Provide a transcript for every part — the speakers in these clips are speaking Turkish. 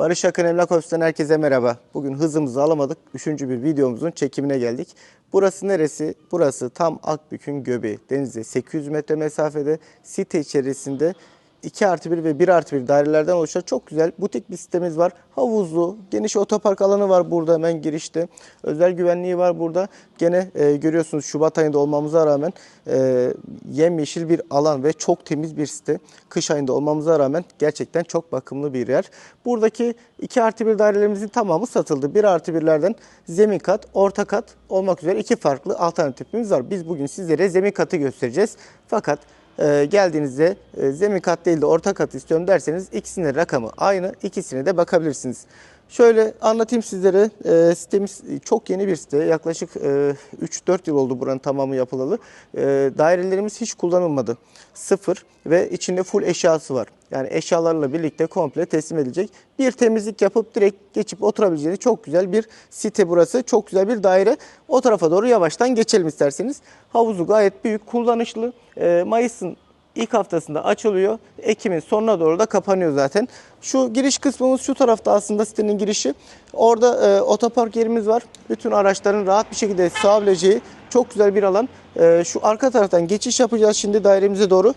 Barış Akın Emlak Ofisi'nden herkese merhaba. Bugün hızımızı alamadık. Üçüncü bir videomuzun çekimine geldik. Burası neresi? Burası tam Akbük'ün göbeği. Denize 800 metre mesafede site içerisinde 2 artı 1 ve 1 artı 1 dairelerden oluşan çok güzel butik bir sitemiz var. Havuzlu, geniş otopark alanı var burada hemen girişte. Özel güvenliği var burada. Gene e, görüyorsunuz Şubat ayında olmamıza rağmen e, yemyeşil bir alan ve çok temiz bir site. Kış ayında olmamıza rağmen gerçekten çok bakımlı bir yer. Buradaki 2 artı 1 dairelerimizin tamamı satıldı. 1 artı 1'lerden zemin kat, orta kat olmak üzere iki farklı alternatifimiz var. Biz bugün sizlere zemin katı göstereceğiz. Fakat e, geldiğinizde e, zemin kat değil de orta kat istiyorum derseniz ikisinin rakamı aynı. İkisine de bakabilirsiniz. Şöyle anlatayım sizlere. E, sitemiz çok yeni bir site. Yaklaşık e, 3-4 yıl oldu buranın tamamı yapılalı. E, dairelerimiz hiç kullanılmadı. Sıfır ve içinde full eşyası var. Yani eşyalarla birlikte komple teslim edilecek. Bir temizlik yapıp direkt geçip oturabileceğiniz çok güzel bir site burası. Çok güzel bir daire. O tarafa doğru yavaştan geçelim isterseniz. Havuzu gayet büyük, kullanışlı. E, Mayıs'ın ilk haftasında açılıyor. Ekim'in sonuna doğru da kapanıyor zaten. Şu giriş kısmımız şu tarafta aslında sitenin girişi. Orada e, otopark yerimiz var. Bütün araçların rahat bir şekilde sığabileceği çok güzel bir alan. E, şu arka taraftan geçiş yapacağız şimdi dairemize doğru.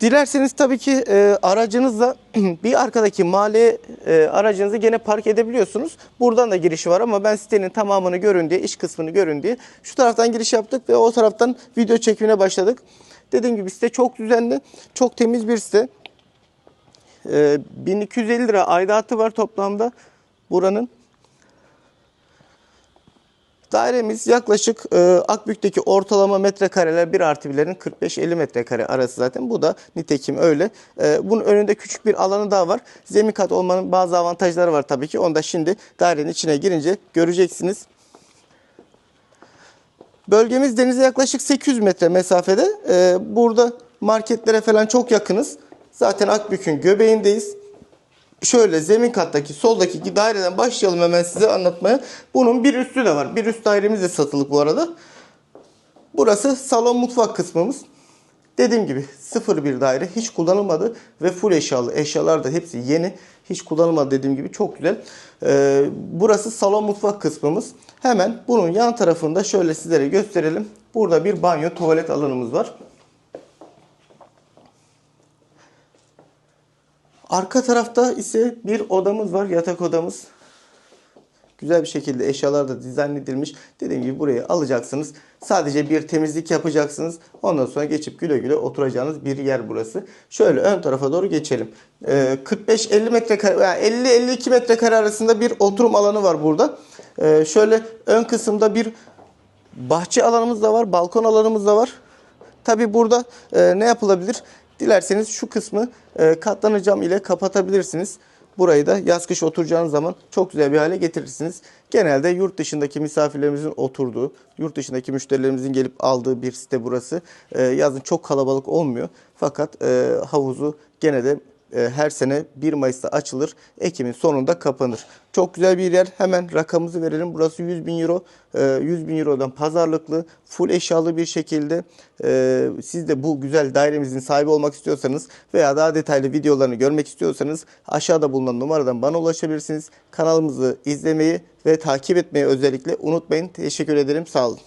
Dilerseniz tabii ki e, aracınızla bir arkadaki mahalleye e, aracınızı gene park edebiliyorsunuz. Buradan da girişi var ama ben sitenin tamamını görün diye, iç kısmını görün diye şu taraftan giriş yaptık ve o taraftan video çekimine başladık. Dediğim gibi site çok düzenli, çok temiz bir site. E, 1250 lira aidatı var toplamda buranın. Dairemiz yaklaşık e, Akbük'teki ortalama metrekareler 1 artı 1'lerin 45-50 metrekare arası zaten. Bu da nitekim öyle. E, bunun önünde küçük bir alanı daha var. Zemin kat olmanın bazı avantajları var tabii ki. Onu da şimdi dairenin içine girince göreceksiniz. Bölgemiz denize yaklaşık 800 metre mesafede. E, burada marketlere falan çok yakınız. Zaten Akbük'ün göbeğindeyiz şöyle zemin kattaki soldaki daireden başlayalım hemen size anlatmaya. Bunun bir üstü de var. Bir üst dairemiz de satılık bu arada. Burası salon mutfak kısmımız. Dediğim gibi sıfır bir daire hiç kullanılmadı ve full eşyalı. Eşyalar da hepsi yeni. Hiç kullanılmadı dediğim gibi çok güzel. Ee, burası salon mutfak kısmımız. Hemen bunun yan tarafında şöyle sizlere gösterelim. Burada bir banyo tuvalet alanımız var. Arka tarafta ise bir odamız var, yatak odamız. Güzel bir şekilde eşyalar da dizayn edilmiş. Dediğim gibi burayı alacaksınız. Sadece bir temizlik yapacaksınız. Ondan sonra geçip güle güle oturacağınız bir yer burası. Şöyle ön tarafa doğru geçelim. Ee, 45-50 metrekare, yani 50-52 metrekare arasında bir oturum alanı var burada. Ee, şöyle ön kısımda bir bahçe alanımız da var, balkon alanımız da var. Tabi burada e, ne yapılabilir? Dilerseniz şu kısmı e, katlanır cam ile kapatabilirsiniz. Burayı da yaz kış oturacağınız zaman çok güzel bir hale getirirsiniz. Genelde yurt dışındaki misafirlerimizin oturduğu, yurt dışındaki müşterilerimizin gelip aldığı bir site burası. E, yazın çok kalabalık olmuyor. Fakat e, havuzu gene de her sene 1 Mayıs'ta açılır. Ekim'in sonunda kapanır. Çok güzel bir yer. Hemen rakamımızı verelim. Burası 100 bin euro. E, 100 bin eurodan pazarlıklı, full eşyalı bir şekilde e, siz de bu güzel dairemizin sahibi olmak istiyorsanız veya daha detaylı videolarını görmek istiyorsanız aşağıda bulunan numaradan bana ulaşabilirsiniz. Kanalımızı izlemeyi ve takip etmeyi özellikle unutmayın. Teşekkür ederim. Sağ olun.